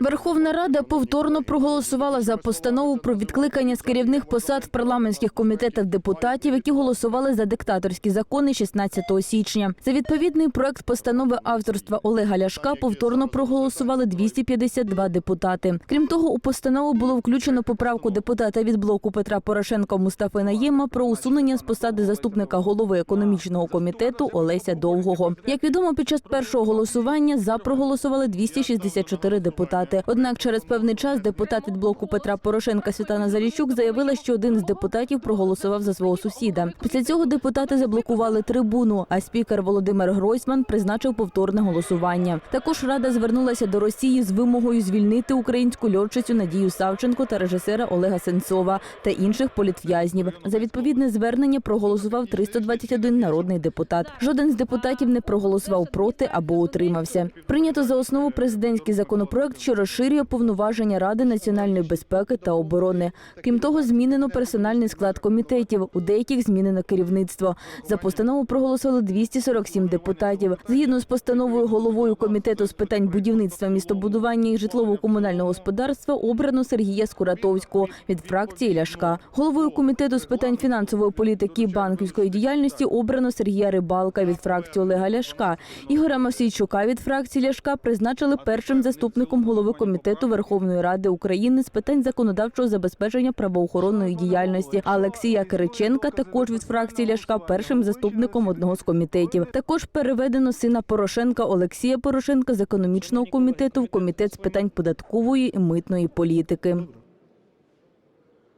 Верховна Рада повторно проголосувала за постанову про відкликання з керівних посад в парламентських комітетах депутатів, які голосували за диктаторські закони 16 січня. За відповідний проект постанови авторства Олега Ляшка повторно проголосували 252 депутати. Крім того, у постанову було включено поправку депутата від блоку Петра Порошенка Мустафи Наєма про усунення з посади заступника голови економічного комітету Олеся Довгого. Як відомо, під час першого голосування за проголосували 264 депутати. Однак через певний час депутат від блоку Петра Порошенка Світлана Заліщук заявила, що один з депутатів проголосував за свого сусіда. Після цього депутати заблокували трибуну, а спікер Володимир Гройсман призначив повторне голосування. Також рада звернулася до Росії з вимогою звільнити українську льотчицю Надію Савченко та режисера Олега Сенцова та інших політв'язнів. За відповідне звернення проголосував 321 народний депутат. Жоден з депутатів не проголосував проти або утримався. Прийнято за основу президентський законопроект, що розширює повноваження Ради національної безпеки та оборони. Крім того, змінено персональний склад комітетів. У деяких змінено керівництво. За постанову проголосували 247 депутатів. Згідно з постановою головою комітету з питань будівництва, містобудування і житлово-комунального господарства обрано Сергія Скуратовського від фракції Ляшка. Головою комітету з питань фінансової політики і банківської діяльності обрано Сергія Рибалка від фракції Олега Ляшка. Ігоря Мосійчука від фракції Ляшка призначили першим заступником голови комітету Верховної Ради України з питань законодавчого забезпечення правоохоронної діяльності. Олексія Кириченка також від фракції Ляшка першим заступником одного з комітетів. Також переведено сина Порошенка Олексія Порошенка з економічного комітету в комітет з питань податкової і митної політики.